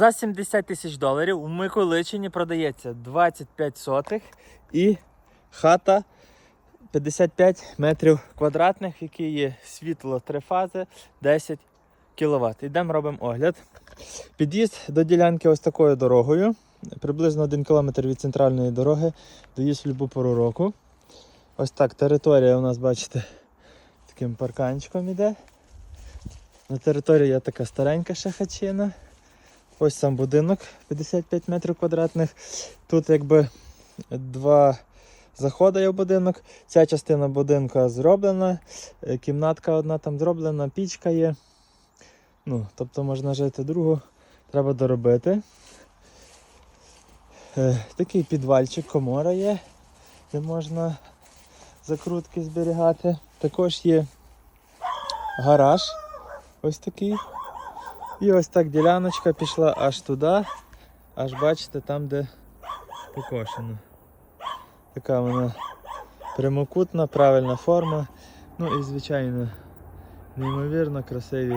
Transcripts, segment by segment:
За 70 тисяч доларів у Миколичині продається 25 сотих і хата 55 метрів квадратних, в якій є світло три фази, 10 кВт. Йдемо робимо огляд. Під'їзд до ділянки ось такою дорогою. Приблизно 1 км від центральної дороги. Доїзд в любу пору року. Ось так територія у нас, бачите, таким парканчиком іде. На території є така старенька ще хачина. Ось сам будинок 55 метрів квадратних. Тут якби два заходи є в будинок. Ця частина будинку зроблена, е, кімнатка одна там зроблена, пічка є. Ну, тобто можна жити другу, треба доробити. Е, такий підвальчик, комора є, де можна закрутки зберігати. Також є гараж. Ось такий. І ось так діляночка пішла аж туди, аж бачите, там, де покошено. Така вона прямокутна, правильна форма. Ну і, звичайно, неймовірно красиві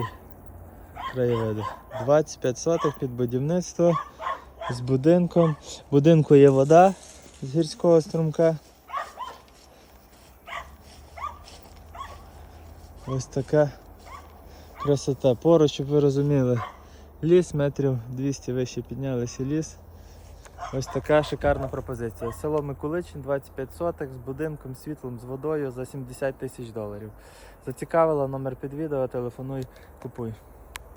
краєвиди. 25 сотих під будівництво з будинком. В будинку є вода з гірського струмка. Ось така красота. Поруч, щоб ви розуміли, ліс метрів 200 вище піднялися ліс. Ось така шикарна пропозиція. Село Миколичин, 25 соток з будинком, світлом, з водою за 70 тисяч доларів. Зацікавила номер під відео, телефонуй, купуй.